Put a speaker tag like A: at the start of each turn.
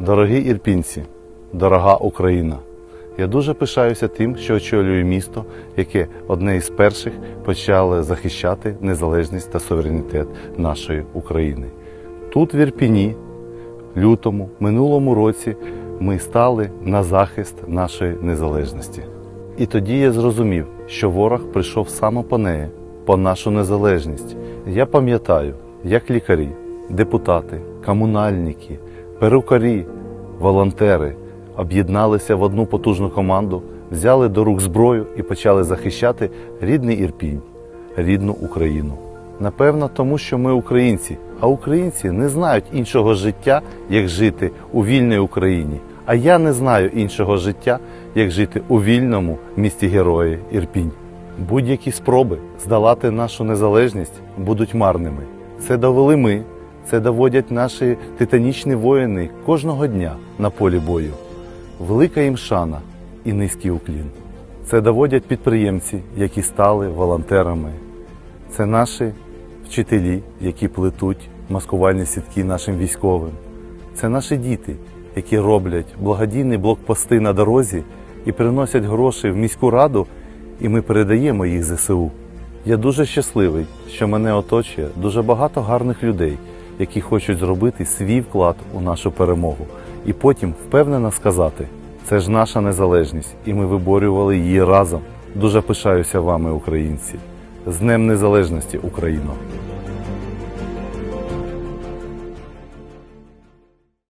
A: Дорогі ірпінці, дорога Україна! Я дуже пишаюся тим, що очолюю місто, яке одне із перших почало захищати незалежність та суверенітет нашої України. Тут, в Ірпіні, лютому, минулому році, ми стали на захист нашої незалежності. І тоді я зрозумів, що ворог прийшов саме по неї, по нашу незалежність. Я пам'ятаю, як лікарі, депутати, комунальники, перукарі, волонтери об'єдналися в одну потужну команду, взяли до рук зброю і почали захищати рідний Ірпінь, рідну Україну. Напевно, тому що ми українці, а українці не знають іншого життя, як жити у вільній Україні. А я не знаю іншого життя, як жити у вільному місті герої Ірпінь. Будь-які спроби здолати нашу незалежність будуть марними. Це довели ми, це доводять наші титанічні воїни кожного дня на полі бою. Велика їм шана і низький уклін. Це доводять підприємці, які стали волонтерами. Це наші вчителі, які плетуть маскувальні сітки нашим військовим. Це наші діти, які роблять благодійні блокпости на дорозі і приносять гроші в міську раду, і ми передаємо їх ЗСУ. Я дуже щасливий, що мене оточує дуже багато гарних людей, які хочуть зробити свій вклад у нашу перемогу, і потім впевнено сказати: це ж наша незалежність, і ми виборювали її разом. Дуже пишаюся вами, українці. З Днем Незалежності, Україно!